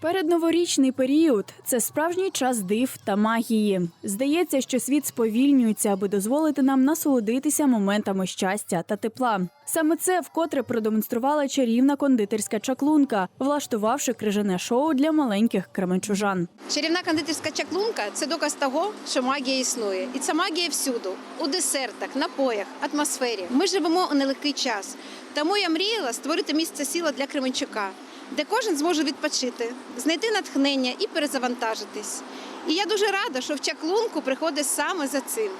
Передноворічний період це справжній час див та магії. Здається, що світ сповільнюється, аби дозволити нам насолодитися моментами щастя та тепла. Саме це вкотре продемонструвала чарівна кондитерська чаклунка, влаштувавши крижане шоу для маленьких кременчужан. Чарівна кондитерська чаклунка це доказ того, що магія існує. І ця магія всюду, у десертах, напоях, атмосфері. Ми живемо у нелегкий час. Тому я мріяла створити місце сіла для Кременчука, де кожен зможе відпочити, знайти натхнення і перезавантажитись. І я дуже рада, що в чаклунку приходить саме за цим.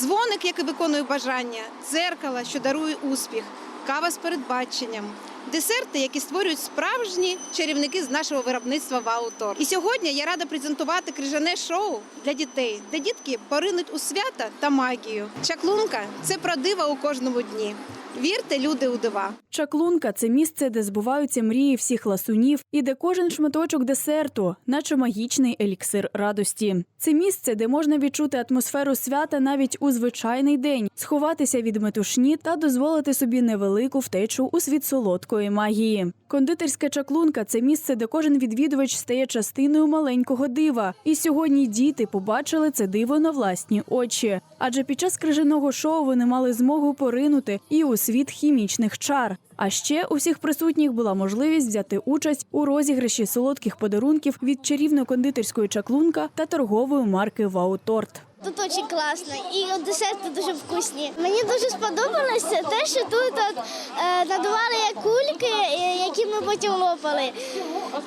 Дзвоник, який виконує бажання, дзеркало, що дарує успіх, кава з передбаченням, десерти, які створюють справжні чарівники з нашого виробництва Ваутор. І сьогодні я рада презентувати крижане шоу для дітей, де дітки поринуть у свята та магію. Чаклунка це про дива у кожному дні. Вірте, люди, у дива. Чаклунка це місце, де збуваються мрії всіх ласунів і де кожен шматочок десерту, наче магічний еліксир радості. Це місце, де можна відчути атмосферу свята навіть у звичайний день, сховатися від метушні та дозволити собі невелику втечу у світ солодкої магії. Кондитерська чаклунка це місце, де кожен відвідувач стає частиною маленького дива. І сьогодні діти побачили це диво на власні очі. Адже під час крижаного шоу вони мали змогу поринути і у світ хімічних чар. А ще у всіх присутніх була можливість взяти участь у розіграші солодких подарунків від чарівної кондитерської чаклунка та торгової марки Вауторт. Тут дуже класно і десерти дуже вкусні. Мені дуже сподобалося те, що тут от, е, надували кульки, е, які ми потім лопали.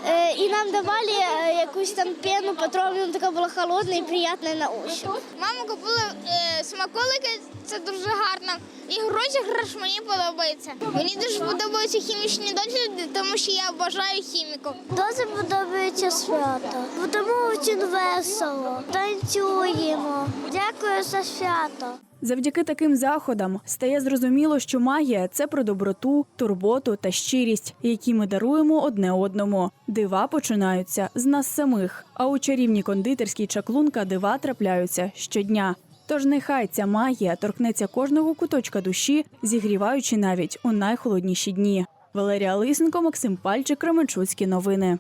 Е, і нам давали е, якусь там пену патрону, така була холодна і приємна на ощупь. Мама купила е, смаколики, це дуже гарно. І розіграш мені подобається. Мені дуже подобаються хімічні досліди, тому що я обожаю хіміку. Дуже подобається свято. Тому дуже весело. Танцюємо. Дякую за свято. Завдяки таким заходам стає зрозуміло, що магія це про доброту, турботу та щирість, які ми даруємо одне одному. Дива починаються з нас самих. А у чарівній кондитерській чаклунка дива трапляються щодня. Тож нехай ця магія торкнеться кожного куточка душі, зігріваючи навіть у найхолодніші дні. Валерія Лисенко, Максим Пальчик, Кременчуцькі новини.